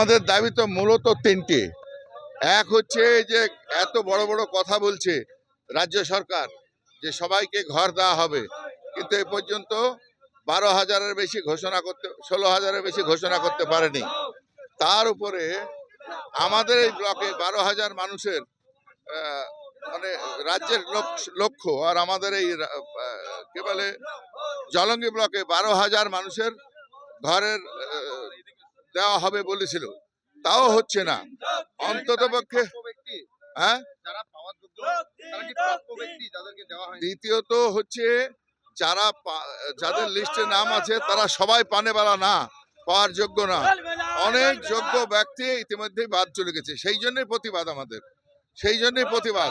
আমাদের দাবি তো মূলত তিনটি। এক হচ্ছে যে এত বড় বড় কথা বলছে রাজ্য সরকার যে সবাইকে ঘর দেওয়া হবে। কিন্তু এ পর্যন্ত বারো হাজারের বেশি ঘোষণা করতে, ষোলো হাজারের বেশি ঘোষণা করতে পারেনি। তার উপরে আমাদের এই ব্লকে বারো হাজার মানুষের মানে রাজ্যের লক্ষ- লক্ষ্য আর আমাদের এই কে বলে? জলঙ্গি ব্লকে বারো হাজার মানুষের ঘরের দেওয়া হবে বলেছিল। তাও হচ্ছে না। অন্তত পক্ষে হ্যাঁ? দ্বিতীয়ত হচ্ছে যারা যাদের লিস্টে নাম আছে তারা সবাই পানেবালা না পাওয়ার যোগ্য না। অনেক যোগ্য ব্যক্তি ইতিমধ্যেই বাদ চলে গেছে। সেই জন্যই প্রতিবাদ আমাদের। সেই জন্যই প্রতিবাদ।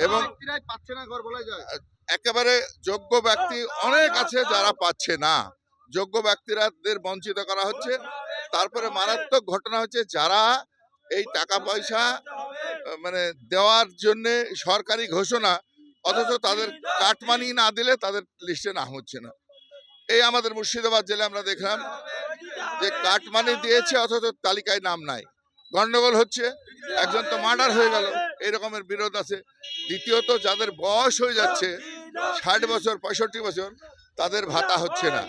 এবং- বলা একেবারে যোগ্য ব্যক্তি অনেক আছে যারা পাচ্ছে না। যোগ্য ব্যক্তিরাদের বঞ্চিত করা হচ্ছে। তারপরে মারাত্মক ঘটনা হচ্ছে যারা এই টাকা পয়সা মানে দেওয়ার জন্য সরকারি ঘোষণা অথচ তাদের কাটমানি না দিলে তাদের লিস্টে না হচ্ছে না। এই আমাদের মুর্শিদাবাদ জেলে আমরা দেখলাম যে কাটমানি দিয়েছে অথচ তালিকায় নাম নাই। গন্ডগোল হচ্ছে একজন তো মার্ডার হয়ে গেল এই রকমের বিরোধ আছে। দ্বিতীয়ত যাদের বয়স হয়ে যাচ্ছে ষাট বছর পঁয়ষট্টি বছর তাদের ভাতা হচ্ছে না।